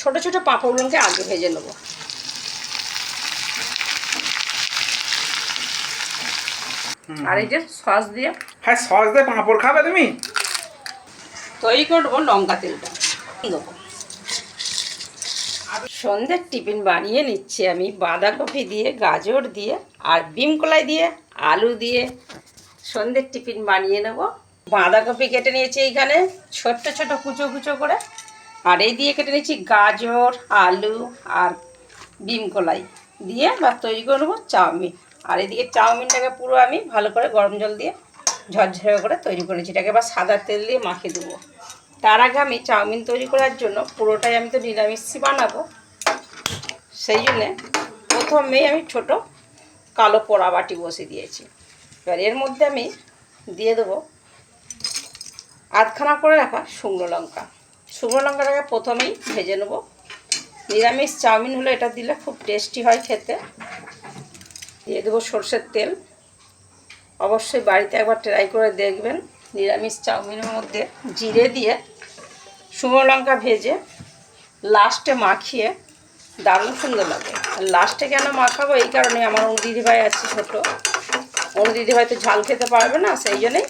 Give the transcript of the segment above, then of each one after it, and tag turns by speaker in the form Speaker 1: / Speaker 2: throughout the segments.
Speaker 1: ছোট ছোট পাঁপড়গুলোকে আগে ভেজে নেব। আর এই যে সস দিয়ে
Speaker 2: হ্যাঁ সস দিয়ে পাঁপড় খাবে তুমি?
Speaker 1: তৈরি করব লঙ্কা তেলটা। দেবো সন্ধ্যের টিফিন বানিয়ে নিচ্ছি আমি। বাঁধাকপি দিয়ে গাজর দিয়ে আর বিম কলাই দিয়ে আলু দিয়ে। সন্ধ্যের টিফিন বানিয়ে নেব। বাঁধাকপি কেটে নিয়েছি এইখানে। ছোট্ট ছোট কুচো কুচো করে। আর এই দিয়ে কেটে নিয়েছি গাজর, আলু আর বিম কলাই। দিয়ে বা তৈরি করে নেব চাউমিন। আর এদিকে চাউমিনটাকে পুরো আমি ভালো করে গরম জল দিয়ে ঝরঝরে করে তৈরি করেছি এটাকে এবার সাদা তেল দিয়ে মাখিয়ে দেবো। তার আগে আমি চাউমিন তৈরি করার জন্য পুরোটাই আমি তো নিরামিষই বানাবো। সেই জন্যে প্রথমেই আমি ছোট কালো পোড়া বাটি বসে দিয়েছি। এবার এর মধ্যে আমি দিয়ে দেবো আধখানা করে রাখা শুকনো লঙ্কা। শুকনো লঙ্কাটাকে প্রথমেই ভেজে নেব। নিরামিষ চাউমিন হলে এটা দিলে খুব টেস্টি হয় খেতে। দিয়ে দেবো সর্ষের তেল। অবশ্যই বাড়িতে একবার ট্রাই করে দেখবেন নিরামিষ চাউমিনের মধ্যে জিরে দিয়ে শুকনো লঙ্কা ভেজে লাস্টে মাখিয়ে দারুণ সুন্দর লাগে। লাস্টে কেন মাখাবো? এই কারণে আমার অনু দিদিভাই আছে ছোটো। অনু দিদিভাই তো ঝাল খেতে পারবে না, সেই জন্যেই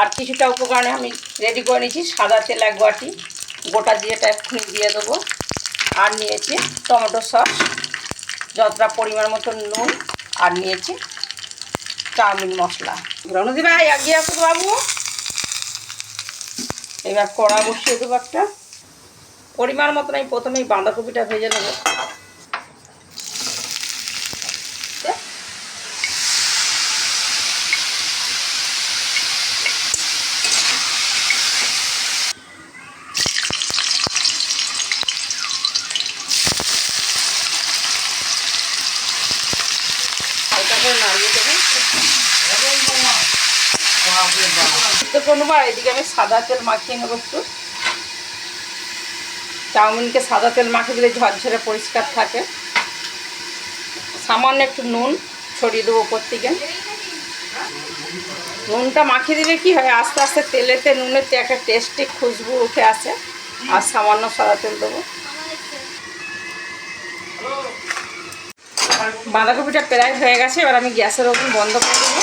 Speaker 1: আর কিছুটা উপকরণে আমি রেডি করে নিয়েছি সাদা তেল এক বাটি গোটা জিরেটা এক্ষুনি দিয়ে দেবো। আর নিয়েছি টমেটো সস যতটা পরিমাণ মতো নুন আর নিয়েছি চাউমিন মশলা। রণদি ভাই এগিয়ে আসুন বাবু। এবার কড়া বসিয়ে দেবো একটা। পরিমাণ মতন আমি প্রথমেই বাঁধাকপিটা ভেজে নেব হালকা করে নাড়িয়ে দেবো তো কোনোবার, এদিকে আমি সাদা তেল মাখিয়ে নেব একটু। চাউমিনকে সাদা তেল মাখিয়ে দিলে ঝরঝরে পরিষ্কার থাকে। সামান্য একটু নুন ছড়িয়ে দেবো উপর থেকে। নুনটা মাখিয়ে দিলে কি হয়, আস্তে আস্তে তেলেতে, নুনেতে একটা টেস্টি খুশবু উঠে আসে। আর সামান্য সাদা তেল দেবো। বাঁধাকপিটা প্রায় হয়ে গেছে, এবার আমি গ্যাসের ওভেন বন্ধ করে দেবো।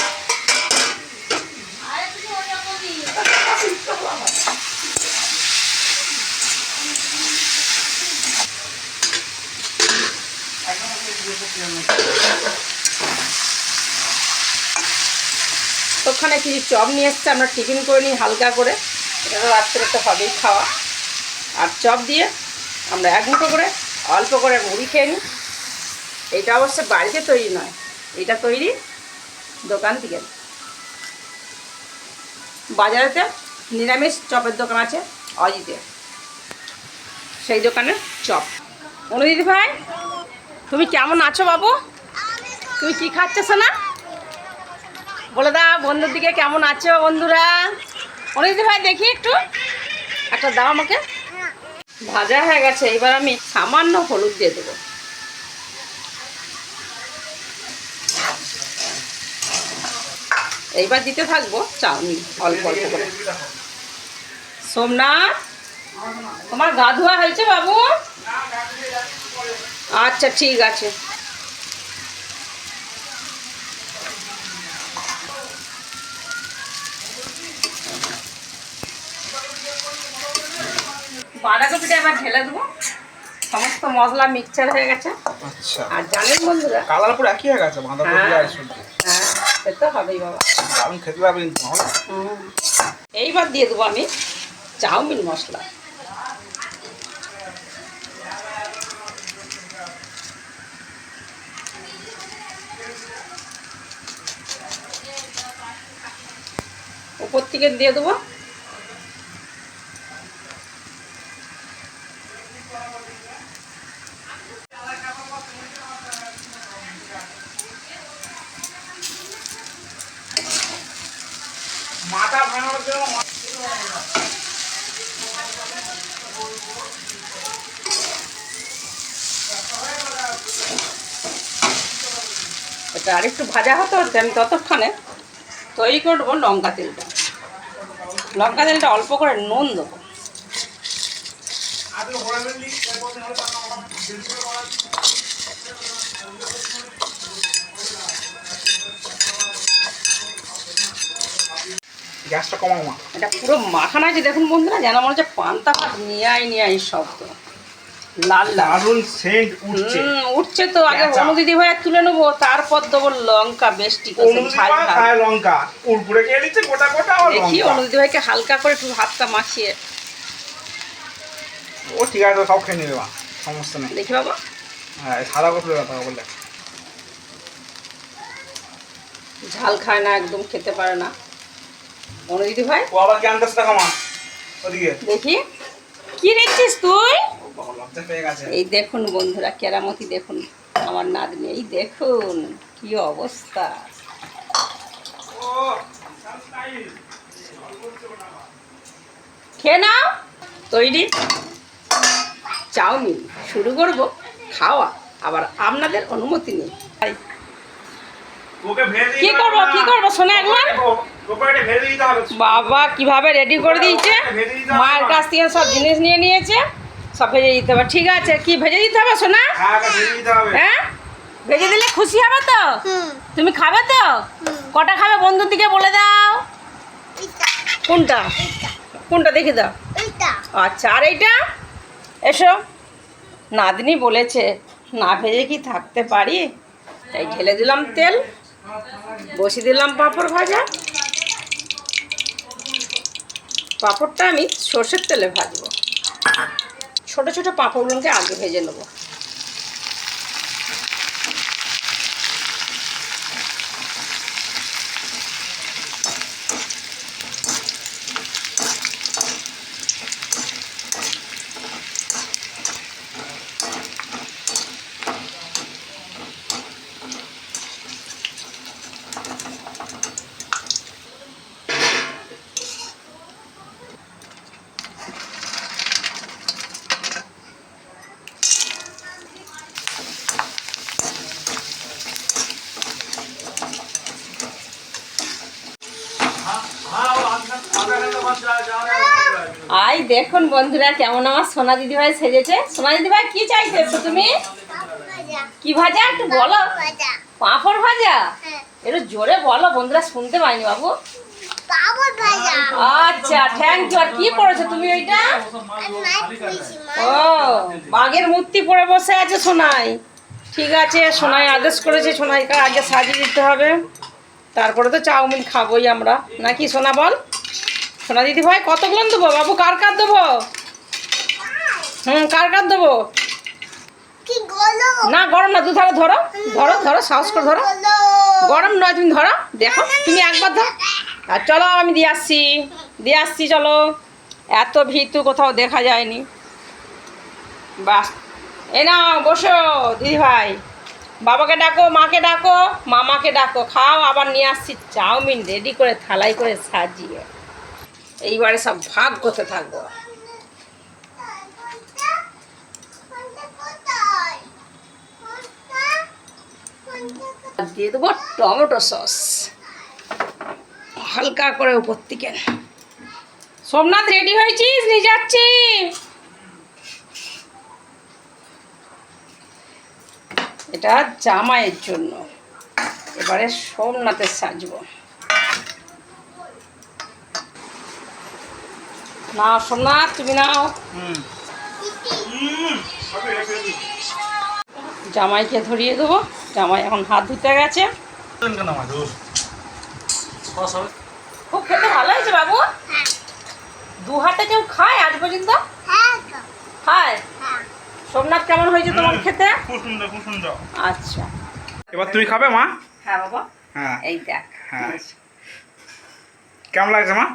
Speaker 1: ওখানে কিছু চপ নিয়ে এসছে, আমরা টিফিন করে নিই হালকা করে। এটা তো রাত্রে তো হবেই খাওয়া। আর চপ দিয়ে আমরা এক মুঠো করে অল্প করে মুড়ি খেয়ে নিই। এটা অবশ্য বাড়িতে তৈরি নয়, এটা তৈরি দোকান থেকে। বাজারেতে নিরামিষ চপের দোকান আছে অজিতে সেই দোকানের চপ। অনুদিদি ভাই? তুমি কেমন আছো বাবু? তুমি কি খাচ্ছ না বলে দা বন্ধুর দিকে কেমন আছো বন্ধুরা? অনুদিদি ভাই, দেখি একটু। একটা দাও আমাকে। ভাজা হয়ে গেছে, এবার আমি সামান্য হলুদ দিয়ে দেবো। এইবার দিতে থাকব চাউমিন, অল্প অল্প করে। সোমনাথ, তোমার গা ধোয়া হয়েছে বাবু? আচ্ছা ঠিক আছে। বাঁধাকপিটা এবার ঢেলে দেবো। সমস্ত মশলা মিক্সচার হয়ে গেছে।
Speaker 2: আচ্ছা।
Speaker 1: আর জানেন বন্ধুরা
Speaker 2: কালার পুরো একই হয়ে গেছে বাঁধাকপি
Speaker 1: হ্যাঁ।
Speaker 2: আর সবজি।
Speaker 1: হ্যাঁ সে তো হবেই বাবা।
Speaker 2: দারুণ খেতে
Speaker 1: হুম। এইবার দিয়ে দেবো আমি চাউমিন মশলা। উপর থেকে দিয়ে দেবো।
Speaker 2: মাথা ভাঙানোর জন্য
Speaker 1: এটা আরেকটু ভাজা হতে হতে আমি ততক্ষণে তৈরি করব লঙ্কা তেলটা। লঙ্কা তেলটা অল্প করে নুন দেবো।
Speaker 2: গ্যাসটা কমাও মা।
Speaker 1: এটা পুরো মাখানা আছে। দেখুন বন্ধুরা যেন মনে হচ্ছে পান্তা ভাত নিয়ে আই নিয়ে আই শব্দ। লাল
Speaker 2: সেন্ট উঠছে।
Speaker 1: উঠছে তো আগে
Speaker 2: পেঁচা।
Speaker 1: অনুদিদি ভাইয়া তুলে নেব তারপর দেবো লঙ্কা বেশ ঠিক আছে ঝাল
Speaker 2: খায় লঙ্কা খেয়ে নিচ্ছে গোটা গোটা
Speaker 1: দেখি
Speaker 2: লঙ্কা।
Speaker 1: অনুদিদি ভাইকে হালকা করে একটু হাতটা মাখিয়ে।
Speaker 2: ও ঠিক আছে সব খেয়ে নেবে মা সমস্যা নেই।
Speaker 1: দেখি বাবা।
Speaker 2: হ্যাঁ সাদা কপড়ে কথা বললে
Speaker 1: ঝাল খায় না একদম খেতে পারে না। অনুদিদি ভাই?
Speaker 2: ও আবার জ্ঞান দাস টাকা মা ওদিকে।
Speaker 1: দেখি। কি দেখছিস তুই? এই দেখুন বন্ধুরা কেরামতি দেখুন আমার নাতনি এই দেখুন কি অবস্থা। খেয়ে নাও তৈরি। চাউমিন শুরু করব খাওয়া। আবার আপনাদের অনুমতি নেই। কি করব কি করব শোনা একবার। বাবা কীভাবে রেডি করে দিয়েছে? মায়ের কাছ থেকে সব জিনিস নিয়ে নিয়েছে। সব ভেজে দিতে হবে। ঠিক আছে কি ভেজে দিতে হবে সোনা?
Speaker 2: হ্যাঁ ভেজে হবে।
Speaker 1: হ্যাঁ? ভেজে দিলে খুশি হবে তো? তুমি খাবে তো? কটা খাবে বন্ধুর দিকে বলে দাও। কোনটা? কোনটা দেখে দাও। আচ্ছা আর এইটা? এসো। নাতনি বলেছে না ভেজে কি থাকতে পারি? তাই ঢেলে দিলাম তেল বসিয়ে দিলাম পাঁপড় ভাজা। পাঁপড়টা আমি সর্ষের তেলে ভাজবো। ছোট ছোট পাঁপড়গুলোকে আগে ভেজে নেব। দেখুন বন্ধুরা, কেমন আমার সোনা দিদিভাই সেজেছে। সোনা দিদিভাই, কি চাইতেছো তুমি? কি ভাজা? একটু বলো। পাঁপড় ভাজা? একটু জোরে বলো, বন্ধুরা, শুনতে পাইনি বাবু। আচ্ছা থ্যাংক ইউ আর কি পড়েছো তুমি ওইটা? ও, বাঘের মূর্তি পরে বসে আছে সোনাই। ঠিক আছে, সোনাই আদেশ করেছে, সোনাইকে আগে সাজিয়ে দিতে হবে। তারপরে তো চাউমিন খাবোই আমরা। নাকি সোনা বল? সোনা দিদি ভাই কতগুলো দেবো? বাবু কার কার দেবো? হুম কার কার দেবো? না গরম না দু ধারে। ধরো ধরো ধরো সাহস করে ধরো। গরম নয় তুমি ধরো। দেখো তুমি একবার ধরো। আর চলো আমি দিয়ে আসছি। দিয়ে আসছি চলো। এত ভিতু কোথাও দেখা যায়নি। বাস এ না বসো দিদি ভাই। বাবাকে ডাকো মাকে ডাকো মামাকে ডাকো। খাও আবার নিয়ে আসছি। চাউমিন রেডি করে থালাই করে সাজিয়ে। এইবারে সব ভাগ করতে থাকব। দিয়ে দেবো টমেটো সস। হালকা করে উপর থেকে। সোমনাথ রেডি হয়েছিস? নিয়ে যাচ্ছি। এটা জামাইয়ের জন্য। এবারে সোমনাথের সাজবো। নাও সোমনাথ তুমি নাও। জামাইকে ধরিয়ে দেবো। জামাই এখন হাত ধুতে গেছে। খুব খেতে ভালো হয়েছে বাবু? দু হাতে কেউ খায় আজ পর্যন্ত? খায়? সোমনাথ কেমন হয়েছে তোমার খেতে?
Speaker 2: খুব সুন্দর খুব সুন্দর।
Speaker 1: আচ্ছা।
Speaker 2: এবার তুমি খাবে মা?
Speaker 1: হ্যাঁ বাবা।
Speaker 2: হ্যাঁ।
Speaker 1: এই দেখ।
Speaker 2: হ্যাঁ। কেমন লাগছে মা?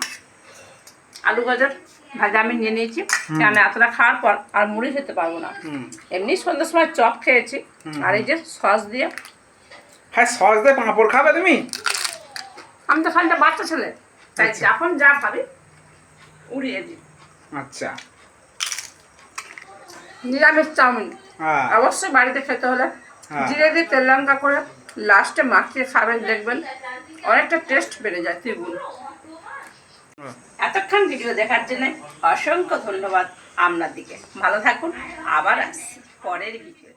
Speaker 1: আলু গাজর ভাজা আমি নিয়ে নিয়েছি। কেন এতটা খাওয়ার পর আর মুড়ি খেতে পারব না। এমনি সন্ধ্যার সময় চপ খেয়েছি। আর এই যে সস দিয়ে।
Speaker 2: হ্যাঁ সস দিয়ে পাঁপড় খাবে তুমি?
Speaker 1: আমি তো খানটা বাচ্চা ছেলে তাই
Speaker 2: আচ্ছা।
Speaker 1: যখন যা ভাবি উড়িয়ে দিই।
Speaker 2: আচ্ছা।
Speaker 1: নিরামিষ চাউমিন।
Speaker 2: হ্যাঁ।
Speaker 1: অবশ্যই বাড়িতে খেতে হলে
Speaker 2: হ্যাঁ।
Speaker 1: জিরে দিয়ে তেল লঙ্কা করে লাস্টে মাখিয়ে খাবেন দেখবেন অনেকটা টেস্ট বেড়ে যায় দ্বিগুণ এতক্ষণ ভিডিও দেখার জন্য অসংখ্য ধন্যবাদ আপনার দিকে। ভালো থাকুন আবার আসছি পরের ভিডিওতে